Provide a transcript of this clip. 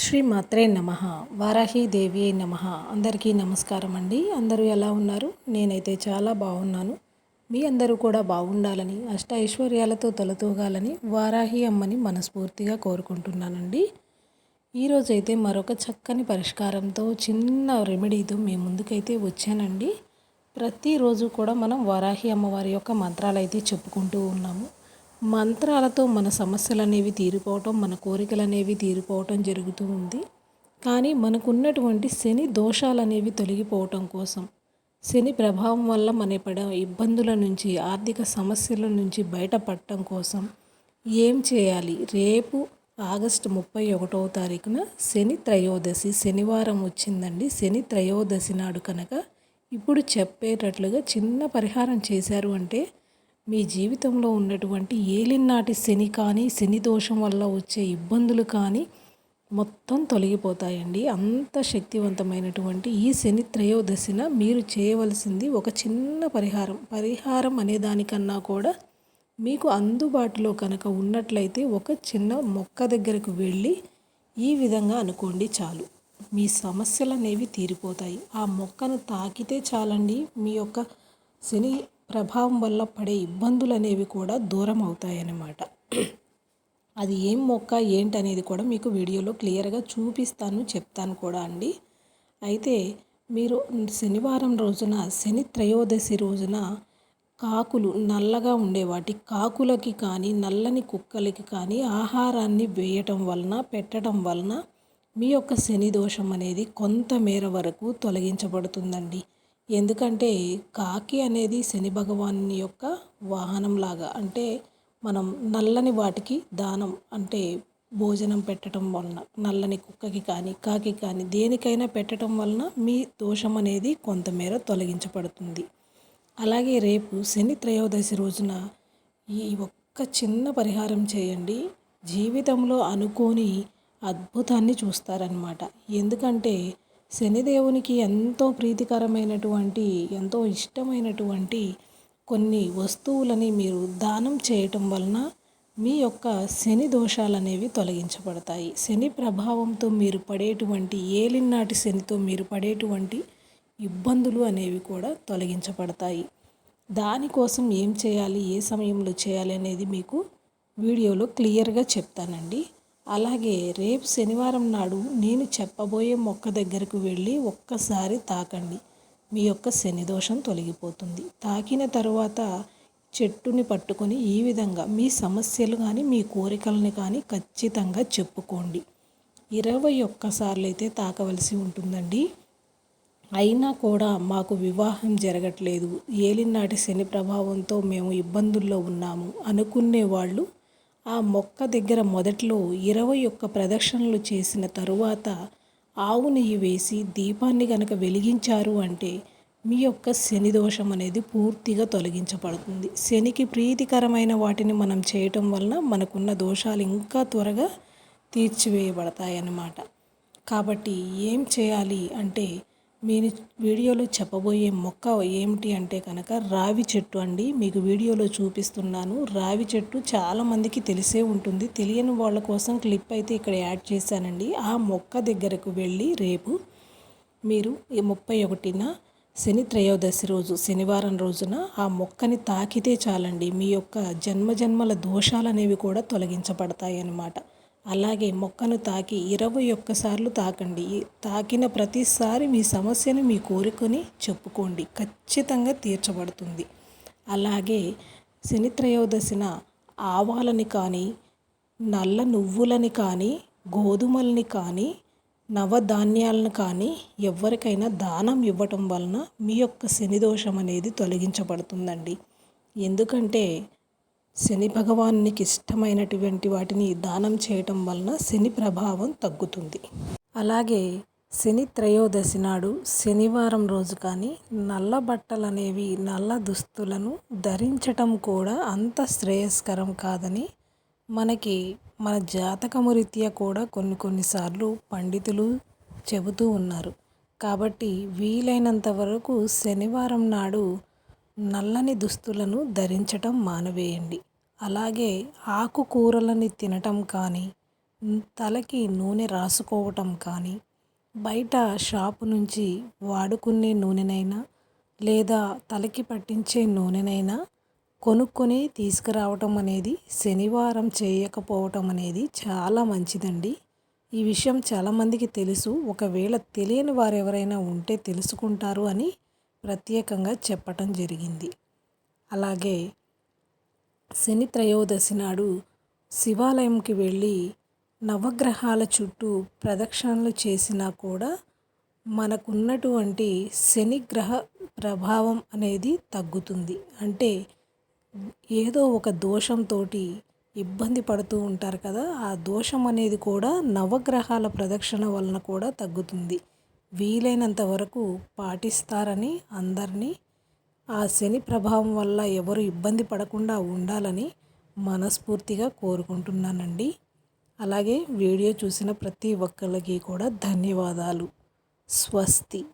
శ్రీ మాత్రే నమ వారాహీదేవి నమ. అందరికీ నమస్కారం అండి. అందరూ ఎలా ఉన్నారు? నేనైతే చాలా బాగున్నాను. మీ అందరూ కూడా బాగుండాలని అష్ట ఐశ్వర్యాలతో తొలతూగాలని వారాహి అమ్మని మనస్ఫూర్తిగా కోరుకుంటున్నానండి. ఈరోజైతే మరొక చక్కని పరిష్కారంతో చిన్న రెమెడీతో మీ ముందుకైతే వచ్చానండి. ప్రతిరోజు కూడా మనం వారాహి అమ్మవారి యొక్క మంత్రాలు అయితే చెప్పుకుంటూ ఉన్నాము. మంత్రాలతో మన సమస్యలు అనేవి తీరిపోవటం మన కోరికలు అనేవి తీరిపోవటం జరుగుతూ ఉంది. కానీ మనకున్నటువంటి శని దోషాలు అనేవి తొలగిపోవటం కోసం శని ప్రభావం వల్ల మన పడ ఇబ్బందుల నుంచి ఆర్థిక సమస్యల నుంచి బయటపడటం కోసం ఏం చేయాలి? రేపు ఆగస్టు ముప్పై ఒకటవ తారీఖున శని త్రయోదశి శనివారం వచ్చిందండి. శని త్రయోదశి నాడు కనుక ఇప్పుడు చెప్పేటట్లుగా చిన్న పరిహారం చేశారు అంటే మీ జీవితంలో ఉన్నటువంటి ఏలినాటి శని కానీ శని దోషం వల్ల వచ్చే ఇబ్బందులు కానీ మొత్తం తొలగిపోతాయండి. అంత శక్తివంతమైనటువంటి ఈ శని త్రయోదశిన మీరు చేయవలసింది ఒక చిన్న పరిహారం. పరిహారం అనే దానికన్నా కూడా మీకు అందుబాటులో కనుక ఉన్నట్లయితే ఒక చిన్న మొక్క దగ్గరకు వెళ్ళి ఈ విధంగా అనుకోండి చాలు. మీ సమస్యలు అనేవి తీరిపోతాయి. ఆ మొక్కను తాకితే చాలండి. మీ యొక్క శని ప్రభావం వల్ల పడే ఇబ్బందులు అనేవి కూడా దూరం అవుతాయన్నమాట. అది ఏం మొక్క ఏంటనేది కూడా మీకు వీడియోలో క్లియర్గా చూపిస్తాను చెప్తాను కూడా అండి. అయితే మీరు శనివారం రోజున శని త్రయోదశి రోజున కాకులు నల్లగా ఉండే వాటి కాకులకి కానీ నల్లని కుక్కలకి కానీ ఆహారాన్ని వేయటం వలన పెట్టడం వలన మీ యొక్క శని దోషం అనేది కొంతమేర వరకు తొలగించబడుతుందండి. ఎందుకంటే కాకి అనేది శని భగవాన్ యొక్క వాహనంలాగా అంటే మనం నల్లని వాటికి దానం అంటే భోజనం పెట్టడం వలన నల్లని కుక్కకి కానీ కాకి కానీ దేనికైనా పెట్టడం వలన మీ దోషం అనేది కొంతమేర తొలగించబడుతుంది. అలాగే రేపు శని త్రయోదశి రోజున ఈ ఒక్క చిన్న పరిహారం చేయండి. జీవితంలో అనుకోని అద్భుతాన్ని చూస్తారనమాట ఎందుకంటే శనిదేవునికి ఎంతో ప్రీతికరమైనటువంటి ఎంతో ఇష్టమైనటువంటి కొన్ని వస్తువులని మీరు దానం చేయటం వలన మీ యొక్క శని దోషాలు అనేవి తొలగించబడతాయి. శని ప్రభావంతో మీరు పడేటువంటి ఏలినాటి శనితో మీరు పడేటువంటి ఇబ్బందులు అనేవి కూడా తొలగించబడతాయి. దానికోసం ఏం చేయాలి ఏ సమయంలో చేయాలి అనేది మీకు వీడియోలో క్లియర్గా చెప్తానండి. అలాగే రేపు శనివారం నాడు నేను చెప్పబోయే మొక్క దగ్గరకు వెళ్ళి ఒక్కసారి తాకండి. మీ యొక్క శని దోషం తొలగిపోతుంది. తాకిన తర్వాత చెట్టుని పట్టుకొని ఈ విధంగా మీ సమస్యలు కానీ మీ కోరికలను కానీ ఖచ్చితంగా చెప్పుకోండి. ఇరవై ఒక్కసార్లు అయితే తాకవలసి ఉంటుందండి. అయినా కూడా మాకు వివాహం జరగట్లేదు. ఏలినాటి శని ప్రభావంతో మేము ఇబ్బందుల్లో ఉన్నాము అనుకునే వాళ్ళు ఆ మొక్క దగ్గర మొదట్లో ఇరవై ఒక్క ప్రదక్షిణలు చేసిన తరువాత ఆవు నెయ్యి వేసి దీపాన్ని గనక వెలిగించారు అంటే మీ యొక్క శని దోషం అనేది పూర్తిగా తొలగించబడుతుంది. శనికి ప్రీతికరమైన వాటిని మనం చేయటం వలన మనకున్న దోషాలు ఇంకా త్వరగా తీర్చివేయబడతాయి అన్నమాట కాబట్టి ఏం చేయాలి అంటే నేను వీడియోలో చెప్పబోయే మొక్క ఏమిటి అంటే కనుక రావి చెట్టు అండి. మీకు వీడియోలో చూపిస్తున్నాను. రావి చెట్టు చాలామందికి తెలిసే ఉంటుంది. తెలియని వాళ్ళ కోసం క్లిప్ అయితే ఇక్కడ యాడ్ చేశానండి. ఆ మొక్క దగ్గరకు వెళ్ళి రేపు మీరు ఈ ముప్పై ఒకటిన శని త్రయోదశి రోజు శనివారం రోజున ఆ మొక్కని తాకితే చాలండి. మీ యొక్క జన్మజన్మల దోషాలు అనేవి కూడా తొలగించబడతాయి అన్నమాట అలాగే మొక్కను తాకి ఇరవై ఒక్కసార్లు తాకండి. తాకిన ప్రతిసారి మీ సమస్యను మీ కోరుకొని చెప్పుకోండి. ఖచ్చితంగా తీర్చబడుతుంది. అలాగే శని త్రయోదశిన ఆవాలని కానీ నల్ల నువ్వులని కానీ గోధుమల్ని కానీ నవధాన్యాలను కానీ ఎవరికైనా దానం ఇవ్వటం వలన మీ యొక్క శని దోషం అనేది తొలగించబడుతుందండి. ఎందుకంటే శని భగవానికి ఇష్టమైనటువంటి వాటిని దానం చేయటం వలన శని ప్రభావం తగ్గుతుంది. అలాగే శని త్రయోదశి నాడు శనివారం రోజు కానీ నల్ల బట్టలు అనేవి నల్ల దుస్తులను ధరించటం కూడా అంత శ్రేయస్కరం కాదని మనకి మన జాతకము రీత్యా కూడా కొన్ని కొన్నిసార్లు పండితులు చెబుతూ ఉన్నారు. కాబట్టి వీలైనంత వరకు శనివారం నాడు నల్లని దుస్తులను ధరించటం మానవేయండి. అలాగే ఆకుకూరలని తినటం కానీ తలకి నూనె రాసుకోవటం కానీ బయట షాపు నుంచి వాడుకునే నూనెనైనా లేదా తలకి పట్టించే నూనెనైనా కొనుక్కొని తీసుకురావటం అనేది శనివారం చేయకపోవటం అనేది చాలా మంచిదండి. ఈ విషయం చాలామందికి తెలుసు. ఒకవేళ తెలియని వారు ఎవరైనా ఉంటే తెలుసుకుంటారు అని ప్రత్యేకంగా చెప్పటం జరిగింది. అలాగే శని త్రయోదశి నాడు శివాలయంకి వెళ్ళి నవగ్రహాల చుట్టూ ప్రదక్షిణలు చేసినా కూడా మనకున్నటువంటి శనిగ్రహ ప్రభావం అనేది తగ్గుతుంది. అంటే ఏదో ఒక దోషంతో ఇబ్బంది పడుతూ ఉంటారు కదా ఆ దోషం అనేది కూడా నవగ్రహాల ప్రదక్షిణ వలన కూడా తగ్గుతుంది. వీలైనంత వరకు పాటిస్తారని అందరినీ ఆ శని ప్రభావం వల్ల ఎవరు ఇబ్బంది పడకుండా ఉండాలని మనస్ఫూర్తిగా కోరుకుంటున్నానండి. అలాగే వీడియో చూసిన ప్రతి ఒక్కరికి కూడా ధన్యవాదాలు. స్వస్తి.